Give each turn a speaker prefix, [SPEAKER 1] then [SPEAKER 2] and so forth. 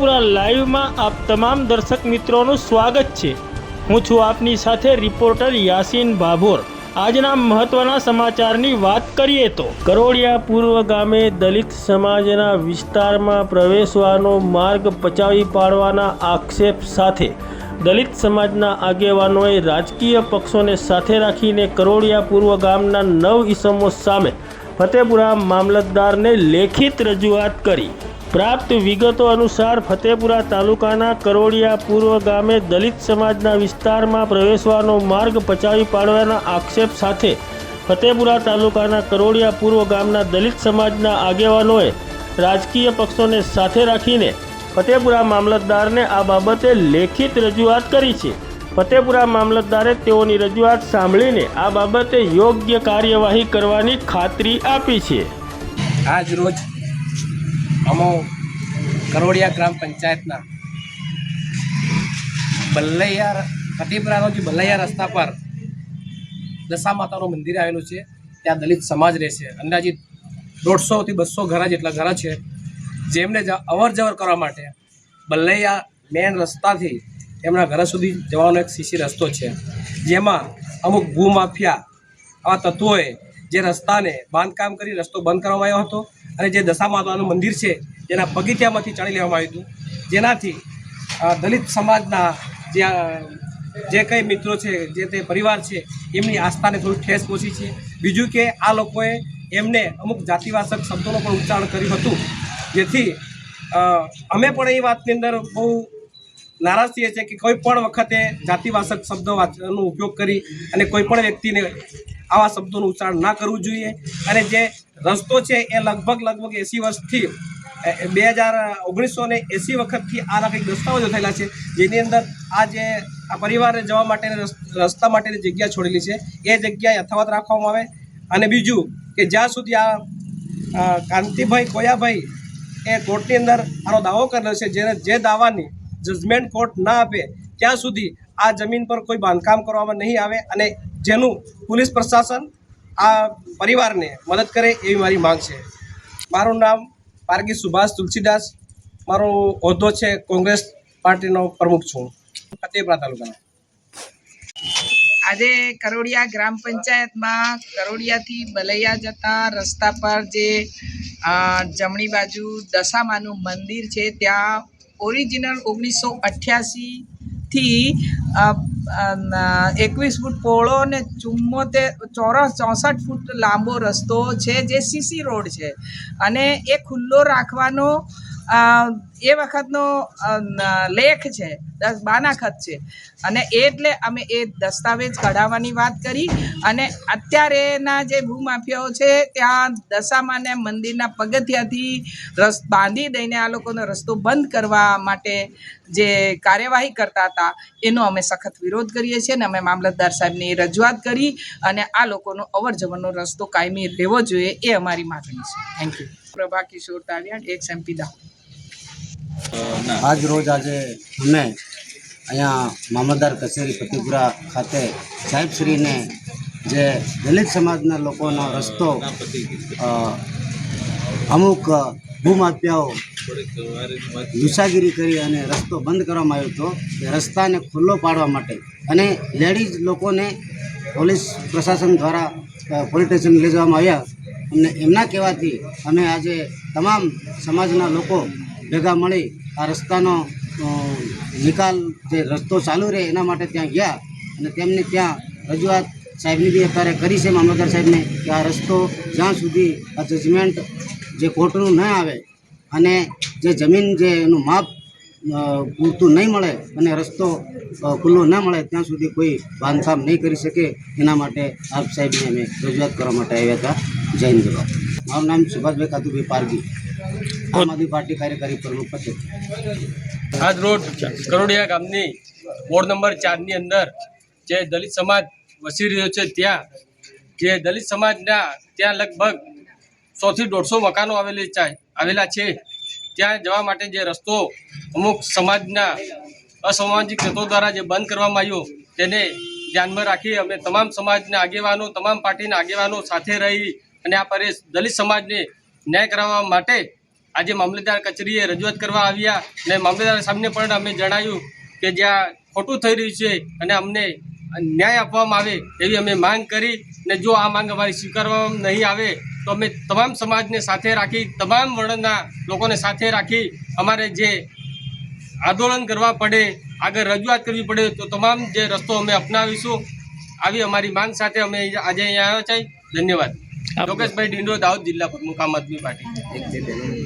[SPEAKER 1] ફતેપુરા લાઈવમાં આપ તમામ દર્શક મિત્રોનું સ્વાગત છે. હું છું આપની સાથે રિપોર્ટર યાસીન ભાભોર. આજના મહત્વના સમાચારની વાત કરીએ તો, કરોડિયા પૂર્વ ગામે દલિત સમાજના વિસ્તારમાં પ્રવેશવાનો માર્ગ પચાવી પાડવાના આક્ષેપ સાથે, દલિત સમાજના આગેવાનોએ રાજકીય પક્ષોને સાથે રાખીને કરોડિયા પૂર્વ ગામના નવ ઇસમો સામે, ફતેપુરા મામલતદારને લેખિત રજૂઆત કરી. પ્રાપ્ત વિગતો અનુસાર ફતેપુરા તાલુકાના કરોડિયા પૂર્વ ગામે દલિત સમાજના વિસ્તારમાં પ્રવેશવાનો માર્ગ પચાવી પાડવાના આક્ષેપ સાથે ફતેપુરા તાલુકાના કરોડિયા પૂર્વ ગામના દલિત સમાજના આગેવાનોએ રાજકીય પક્ષોને સાથે રાખીને ફતેપુરા મામલતદારને આ બાબતે લેખિત રજૂઆત કરી છે. ફતેપુરા મામલતદારે તેઓની રજૂઆત સાંભળીને આ બાબતે યોગ્ય કાર્યવાહી કરવાની ખાતરી આપી છે.
[SPEAKER 2] આજ રોજ અમો કરોડિયા ગ્રામ પંચાયતના બલ્લૈયા ફતેપુરાનો જે બલ્લૈયા રસ્તા પર દશા માતાનું મંદિર આવેલું છે. ત્યાં દલિત સમાજ રહે છે. અંદાજિત દોઢસોથી બસો ઘર જેટલા ઘરા છે. જેમને અવર જવર કરવા માટે બલ્લૈયા મેન રસ્તાથી એમના ઘર સુધી જવાનો એક સીસી રસ્તો છે. જેમાં અમુક ભૂમાફિયા આવા તત્વોએ જે રસ્તાને બાંધકામ કરી રસ્તો બંધ કરવામાં આવ્યો હતો. અને જે દશા માતાનું મંદિર છે, જેના બગીચામાંથી ચણી લેવામાં આવ્યું હતું. જેનાથી દલિત સમાજના જે જે કંઈ મિત્રો છે, જે તે પરિવાર છે, એમની આસ્થાને થોડી ઠેસ પહોંચી છે. બીજું કે આ લોકોએ એમને અમુક જાતિવાચક શબ્દોનું પણ ઉચ્ચારણ કર્યું હતું. જેથી અમે પણ એ વાતની અંદર બહુ નારાજ થઈએ છીએ કે કોઈ પણ વખતે જાતિવાચક શબ્દો વાંચવાનો ઉપયોગ કરી અને કોઈ પણ વ્યક્તિને આવા શબ્દોનું ઉચ્ચારણ ના કરવું જોઈએ. અને જે રસ્તો છે એ લગભગ લગભગ એંસી વર્ષથી બે હજાર ઓગણીસો ને એંસી વખતથી આના કંઈક દસ્તાવેજો થયેલા છે, જેની અંદર આ જે આ પરિવારને જવા માટેની રસ્તા માટેની જગ્યા છોડેલી છે, એ જગ્યા યથાવત રાખવામાં આવે. અને બીજું કે જ્યાં સુધી આ કાંતિભાઈ કોયાભાઈ એ કોર્ટની અંદર આનો દાવો કરેલો છે, જેને જે દાવાની જજમેન્ટ કોર્ટ ના આપે, ત્યાં સુધી આ જમીન પર કોઈ બાંધકામ કરવામાં નહીં આવે અને જેનું પોલીસ પ્રશાસન આ પરિવારને મદદ કરે એવી મારી માંગ છે. મારું નામ પારગી સુભાષ તુલસીદાસ. મારો હોદ્દો છે કોંગ્રેસ પાર્ટીનો પ્રમુખ છું. ફતેપરા તાલુકાનો.
[SPEAKER 3] આજે કરોડિયા ગ્રામ પંચાયતમાં કરોડિયાથી બલૈયા જતા રસ્તા પર જે જમણી બાજુ દશામાનું મંદિર છે, ત્યાં ઓરિજિનલ ઓગણીસો અઠ્યાસીથી એકવીસ ફૂટ પહોળો અને ચુમ્મોતેર, ચોરસ, ચોસઠ ફૂટ લાંબો રસ્તો છે જે સીસી રોડ છે. અને એ ખુલ્લો રાખવાનો એ વખતનો લેખ છે બાના બાનાખત છે. અને એટલે અમે એ દસ્તાવેજ કઢાવવાની વાત કરી. અને અત્યારેના જે ભૂમાફિયાઓ છે ત્યાં દશામાને મંદિરના પગથિયાથી રસ બાંધી દઈને આ લોકોનો રસ્તો બંધ કરવા માટે જે કાર્યવાહી કરતા હતા એનો અમે સખત વિરોધ કરીએ છીએ અને અમે મામલતદાર સાહેબની રજૂઆત કરી અને આ લોકોનો અવર જવરનો રસ્તો કાયમી રહેવો જોઈએ એ અમારી માગણી છે. થેન્ક યુ પ્રભા કિશોર તાલિયા એક એમપી દાહોદ.
[SPEAKER 4] આજ રોજ આજે અમે અહીંયા મામલતદાર કચેરી ફતેપુરા ખાતે સાહેબશ્રીને જે દલિત સમાજના લોકોનો રસ્તો અમુક ભૂમાફિયાઓ લુસાગીરી કરી અને રસ્તો બંધ કરવામાં આવ્યો હતો એ રસ્તાને ખુલ્લો પાડવા માટે અને લેડીઝ લોકોને પોલીસ પ્રશાસન દ્વારા પોલીસ સ્ટેશન લઈ જવામાં આવ્યા અને એમના કહેવાથી અમે આજે તમામ સમાજના લોકો ભેગા મળી આ રસ્તાનો નિકાલ, જે રસ્તો ચાલુ રહે એના માટે ત્યાં ગયા અને તેમને ત્યાં રજૂઆત સાહેબની બી અત્યારે કરી છે મામલતદાર સાહેબને કે આ રસ્તો જ્યાં સુધી આ જજમેન્ટ જે કોર્ટનું ન આવે અને જે જમીન જે એનું માપ પૂરતું નહીં મળે અને રસ્તો ખુલ્લો ન મળે ત્યાં સુધી કોઈ બાંધકામ નહીં કરી શકે, એના માટે આપ સાહેબને અમે રજૂઆત કરવા માટે આવ્યા હતા. જૈન જવાબ મારું નામ સુભાષભાઈ કાતુભાઈ પારગી આમ આદમી પાર્ટી કાર્યકારી પ્રમુખ પટેલ
[SPEAKER 2] આજ રોડ કરોડિયા ગામની વોર્ડ નંબર ચારની અંદર જે દલિત સમાજ વસી રહ્યો છે ત્યાં, જે દલિત સમાજના ત્યાં લગભગ સોથી દોઢસો મકાનો આવેલી આવેલા છે. ત્યાં જવા માટે જે રસ્તો અમુક સમાજના અસામાજિક તત્વો દ્વારા જે બંધ કરવામાં આવ્યો, તેને ધ્યાનમાં રાખી અમે તમામ સમાજના આગેવાનો, તમામ પાર્ટીના આગેવાનો સાથે રહી અને આ પરેશ દલિત સમાજને ન્યાય કરાવવા માટે
[SPEAKER 5] આજે મામલતદાર કચેરીએ રજૂઆત કરવા આવ્યા. અને મામલતદાર સામે પણ અમે જણાવ્યું કે જ્યાં ખોટું થઈ રહ્યું છે અને અમને ન્યાય આપવામાં આવે એવી અમે માંગ કરી ને જો આ માંગ અમારી સ્વીકારવામાં નહીં આવે તો અમે તમામ સમાજને સાથે રાખી તમામ વર્ણના લોકોને સાથે રાખી અમારે જે આંદોલન કરવા પડે આગળ રજૂઆત કરવી પડે તો તમામ જે રસ્તો અમે અપનાવીશું. આવી અમારી માંગ સાથે અમે આજે અહીંયા આવ્યા છીએ. ધન્યવાદ. યોગેશભાઈ ડિંડો દાહોદ જિલ્લા પ્રમુખ આમ આદમી પાર્ટી.